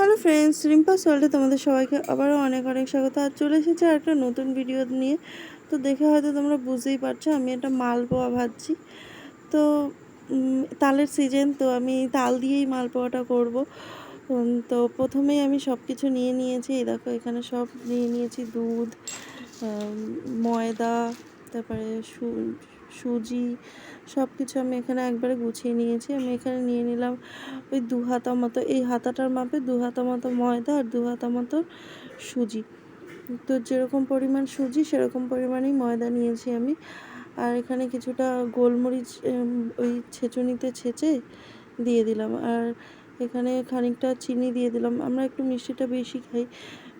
Hello friends Rimpa ওয়ার্ল্ডে তোমাদের সবাইকে আবারও অনেক অনেক স্বাগত। আর চলে এসেছে আর একটা নতুন ভিডিও নিয়ে। তো দেখে হয়তো তোমরা বুঝতেই পারছ, আমি একটা মালপোয়া ভাজছি। তো তালের সিজন তো আমি তাল দিয়েই মালপোয়াটা করব। তো প্রথমেই আমি সব কিছু নিয়ে নিয়েছি। এই দেখো, এখানে সব নিয়ে নিয়েছি দুধ ময়দা, তারপরে সুজি সব কিছু আমি এখানে একবারে গুছিয়ে নিয়েছি। আমি এখানে নিয়ে নিলাম ওই দু হাতা মতো, এই হাতাটার মাপে দু হাতা মতো ময়দা আর দু হাতা মতো সুজি। তো যেরকম পরিমাণ সুজি, সেরকম পরিমাণেই ময়দা নিয়েছি আমি। আর এখানে কিছুটা গোলমরিচ ওই ছেঁচুনিতে ছেঁচে দিয়ে দিলাম। আর এখানে খানিকটা চিনি দিয়ে দিলাম। আমরা একটু মিষ্টিটা বেশি খাই।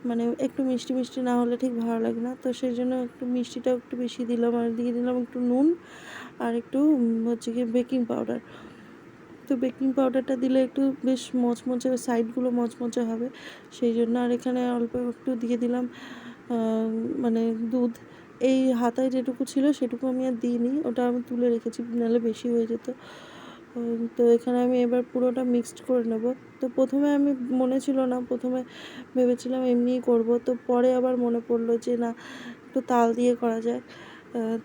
মানে একটু মিষ্টি মিষ্টি না হলে ঠিক ভালো লাগে না। তো সেই জন্য একটু মিষ্টিটাও একটু বেশি দিলাম আর দিয়ে দিলাম একটু নুন আর একটু হচ্ছে কি বেকিং পাউডার। তো বেকিং পাউডারটা দিলে একটু বেশ মচমচে, সাইডগুলো মচমচে হবে। সেই জন্য আর এখানে অল্প একটু দিয়ে দিলাম মানে দুধ। এই হাতায় যেটুকু ছিল সেটুকু আমি আর দিইনি। ওটা আমি তুলে রেখেছি, নাহলে বেশি হয়ে যেত। তো এখানে আমি এবার পুরোটা মিক্সড করে নেব। তো প্রথমে আমি মনে ছিল না, প্রথমে ভেবেছিলাম এমনিই করব। তো পরে আবার মনে পড়ল যে না, একটু তাল দিয়ে করা যায়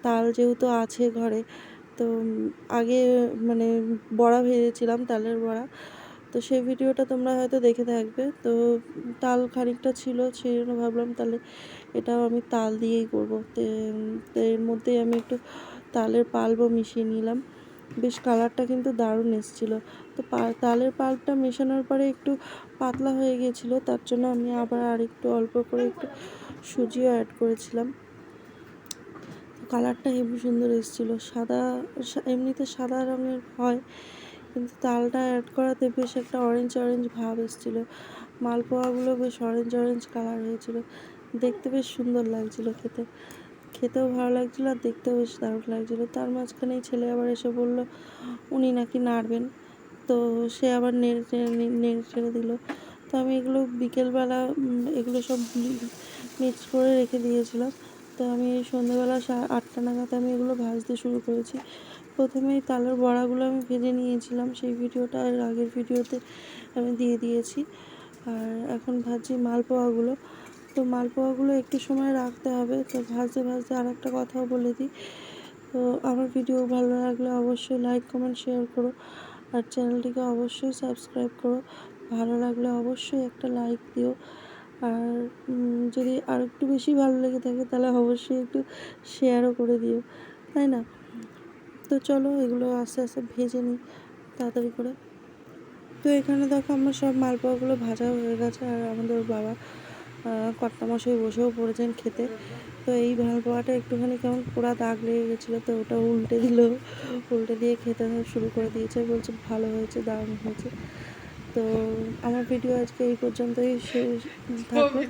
তাল যেহেতু আছে ঘরে, তো আগে মানে বড়া ভেজেছিলাম তালের বড়া। তো সেই ভিডিওটা তোমরা হয়তো দেখে থাকবে। তো তাল খানিকটা ছিল, সেই জন্য ভাবলাম তাহলে এটাও আমি তাল দিয়েই করব। তো এর মধ্যেই আমি একটু তালের পাল্পও মিশিয়ে নিলাম। বেশ কালারটা কিন্তু দারুণ এসেছিল। তো তালের পাল্পটা মেশানোর পরে একটু পাতলা হয়ে গিয়েছিল, তার জন্য আমি আবার আর একটু অল্প করে একটু সুজিও অ্যাড করেছিলাম। কালারটা হেবি সুন্দর এসেছিল, সাদা এমনিতে সাদা রঙের হয়, কিন্তু তালটা অ্যাড করাতে বেশ একটা অরেঞ্জ অরেঞ্জ ভাব এসেছিল। মালপোয়াগুলো বেশ অরেঞ্জ অরেঞ্জ কালার হয়েছিল, দেখতে বেশ সুন্দর লাগছিল খেতে। খেতেও ভালো লাগছিল আর দেখতেও বেশ দারুণ লাগছিল। তার মাঝখানেই ছেলে আবার এসে বলল, উনি নাকি নাড়বেন। তো সে আবার নেড়ে নেড়ে ছেড়ে দিল। তো আমি এগুলো বিকেলবেলা এগুলো সব মিক্স করে রেখে দিয়েছিলাম। তো আমি সন্ধ্যেবেলা আটটা নাগাদ আমি এগুলো ভাজতে শুরু করেছি। প্রথমেই তালের বড়াগুলো আমি ভেজে নিয়েছিলাম। সেই ভিডিওটা আগের ভিডিওতে আমি দিয়ে দিয়েছি। আর এখন ভাজছি মালপোয়াগুলো। তো মালপোয়াগুলো একটু সময় রাখতে হবে। তো ভাজতে ভাজতে আর একটা কথাও বলে দিই। তো আমার ভিডিও ভালো লাগলে অবশ্যই লাইক, কমেন্ট, শেয়ার করো। আর চ্যানেলটিকে অবশ্যই সাবস্ক্রাইব করো। ভালো লাগলে অবশ্যই একটা লাইক দিও। আর যদি আর একটু বেশি ভালো লেগে থাকে তাহলে অবশ্যই একটু শেয়ারও করে দিও। তাই না? তো চলো এগুলো আস্তে আস্তে ভেজে নিই তাড়াতাড়ি করে। তো এখানে দেখো আমার সব মালপোয়াগুলো ভাজা হয়ে গেছে। আর আমাদের বাবা কর্তামশাই বসেও পড়েছেন খেতে। তো এই মালপোয়াটা একটুখানি কেমন পোড়া দাগ লেগে গেছিল তো ওটা উল্টে দিল। উল্টে দিয়ে খেতে শুরু করে দিয়েছে বলছে ভালো হয়েছে দারুণ হয়েছে। তো আমার ভিডিও আজকে এই পর্যন্তই। শেষ থাকবে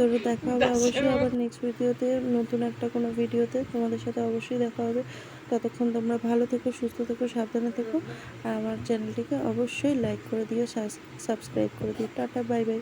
তো দেখা হবে অবশ্যই আবার নেক্সট ভিডিওতে নতুন একটা কোনো ভিডিওতে তোমাদের সাথে অবশ্যই দেখা হবে। ততক্ষণ তোমরা ভালো থেকো সুস্থ থেকো সাবধানে থেকো। আর আমার চ্যানেলটিকে অবশ্যই লাইক করে দিও সাবস্ক্রাইব করে দিও। Tata bye bye